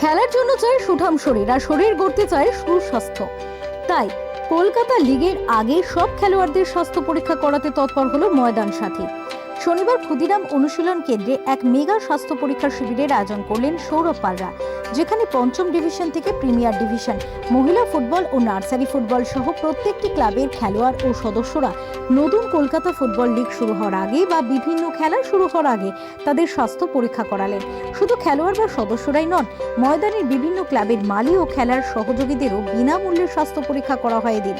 খেলার জন্য চায় সুঠাম শরীর, আর শরীর গড়তে চায় সুস্বাস্থ্য। তাই কলকাতা লিগের আগে সব খেলোয়াড়দের স্বাস্থ্য পরীক্ষা করাতে তৎপর হলো ময়দান সাথী। শনিবার ক্ষুদিরাম অনুশীলন কেন্দ্রে এক মেগা স্বাস্থ্য পরীক্ষা শিবিরের আয়োজন করলেন সৌরভ পালরা, যেখানে পঞ্চম ডিভিশন থেকে প্রিমিয়ার ডিভিশন, মহিলা ফুটবল ও নার্সারি ফুটবল সহ প্রত্যেকটি ক্লাবের খেলোয়াড় ও সদস্যরা নতুন কলকাতা ফুটবল লিগ শুরু হওয়ার আগে বা বিভিন্ন খেলা শুরু হওয়ার আগে তাদের স্বাস্থ্য পরীক্ষা করালেন। শুধু খেলোয়াড় বা সদস্যরাই নন, ময়দানের বিভিন্ন ক্লাবের মালি ও খেলার সহযোগীদেরও বিনামূল্যে স্বাস্থ্য পরীক্ষা করা হয় এদিন।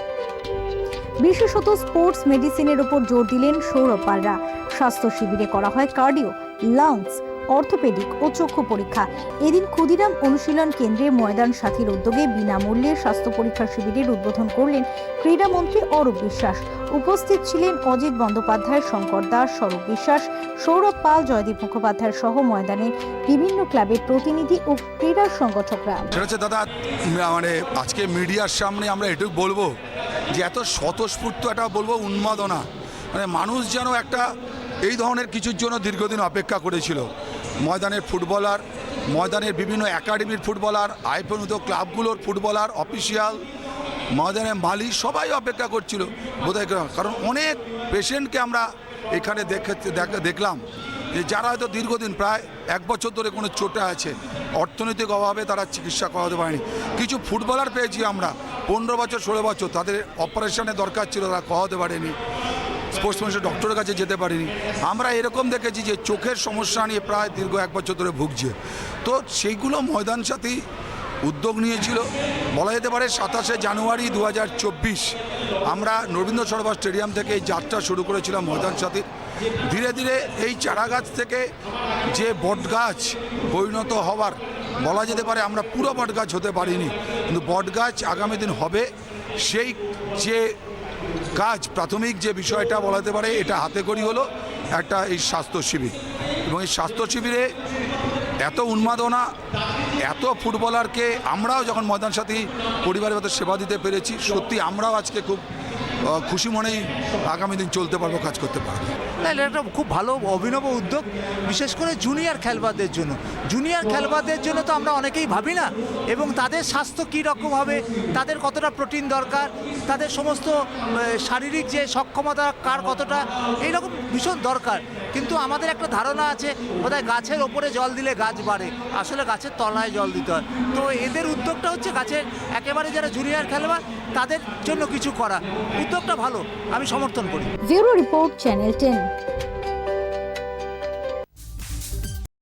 বিশেষত স্পোর্টস মেডিসিনের উপর জোর দিলেন সৌরভ পালরা। স্বাস্থ্য শিবিরে করা হয় কার্ডিও লাংস অর্থোপেডিক ও চক্ষু পরীক্ষা। এদিন ক্ষুদিরাম অনুশীলন কেন্দ্রে ময়দান সাথীর উদ্যোগে বিনামূল্যে স্বাস্থ্য পরীক্ষা শিবিরের উদ্বোধন করলেন ক্রীড়ামন্ত্রী অরূপ বিশ্বাস। উপস্থিত ছিলেন অজিত বন্দ্যোপাধ্যায়, শঙ্কর দাস, স্বরূপ বিশ্বাস, সৌরভ পাল, জয়দীপ মুখোপাধ্যায় সহ ময়দানের বিভিন্ন ক্লাবের প্রতিনিধি ও ক্রীড়া সংগঠকরা। দাদা মানে আজকে মিডিয়ার সামনে আমরা এটুকু বলব যে এত স্বতঃস্ফূর্ত একটা বলব উন্মাদনা। মানে মানুষ যেন একটা এই ধরনের কিছুর জন্য দীর্ঘদিন অপেক্ষা করেছিল। ময়দানের ফুটবলার, ময়দানের বিভিন্ন একাডেমির ফুটবলার আইপনুত ক্লাবগুলোর ফুটবলার, অফিসিয়াল ময়দানের মালিক সবাই অপেক্ষা করছিল। বোধহয় কারণ অনেক পেশেন্টকে আমরা এখানে দেখে, দেখ- দেখলাম যে যারা হয়তো দীর্ঘদিন প্রায় এক বছর ধরে কোনো চোটে আছে, অর্থনৈতিক অভাবে তারা চিকিৎসা করাতে পারেনি। কিছু ফুটবলার পেয়েছি আমরা, পনেরো বছর, ষোলো বছর, তাদের অপারেশনের দরকার ছিল, তারা করাতে পারেনি। স্পোর্টসম্যানশিপ ডক্টরের কাছে যেতে পারিনি। আমরা এরকম দেখেছি যে চোখের সমস্যা নিয়ে প্রায় দীর্ঘ এক বছর ধরে ভুগছে। তো সেইগুলো ময়দান সাথী উদ্যোগ নিয়েছিল। বলা যেতে পারে সাতাশে জানুয়ারি দু হাজার চব্বিশ আমরা রবীন্দ্র সরোবর স্টেডিয়াম থেকে এই যাত্রা শুরু করেছিলাম ময়দান সাথীর ধীরে ধীরে এই চারাগাছ থেকে যে বটগাছ পরিণত হওয়ার, বলা যেতে পারে আমরা পুরো বটগাছ হতে পারিনি। কিন্তু বটগাছ আগামী দিন হবে। সেই যে কাজ প্রাথমিক যে বিষয়টা বলাতে পারে, এটা হাতে করি হলো একটা এই স্বাস্থ্য শিবির। এবং এই স্বাস্থ্য শিবিরে এত উন্মাদনা, এত ফুটবলারকে আমরাও যখন ময়দান সাথী পরিবারের মতো সেবা দিতে পেরেছি, সত্যি আমরাও আজকে খুব খুশি মনেই আগামী দিন চলতে পারব কাজ করতে পারব। না, এটা একটা খুব ভালো অভিনব উদ্যোগ বিশেষ করে জুনিয়র খেলোয়াড়দের জন্য। জুনিয়র খেলোয়াড়দের জন্য তো আমরা অনেকেই ভাবি না এবং তাদের স্বাস্থ্য কী রকম হবে তাদের কতটা প্রোটিন দরকার তাদের সমস্ত শারীরিক যে সক্ষমতা কার কতটা এইরকম ভীষণ দরকার। কিন্তু আমাদের একটা ধারণা আছে, বোধহয় গাছের ওপরে জল দিলে গাছ বাড়ে, আসলে গাছের তলায় জল দিতে হয়। তো এদের উদ্যোগটা হচ্ছে গাছের একেবারে যারা জুনিয়ার খেলোয়াড়, তাদের জন্য কিছু করা। উদ্যোগটা ভালো, আমি সমর্থন করি। Report channel ten.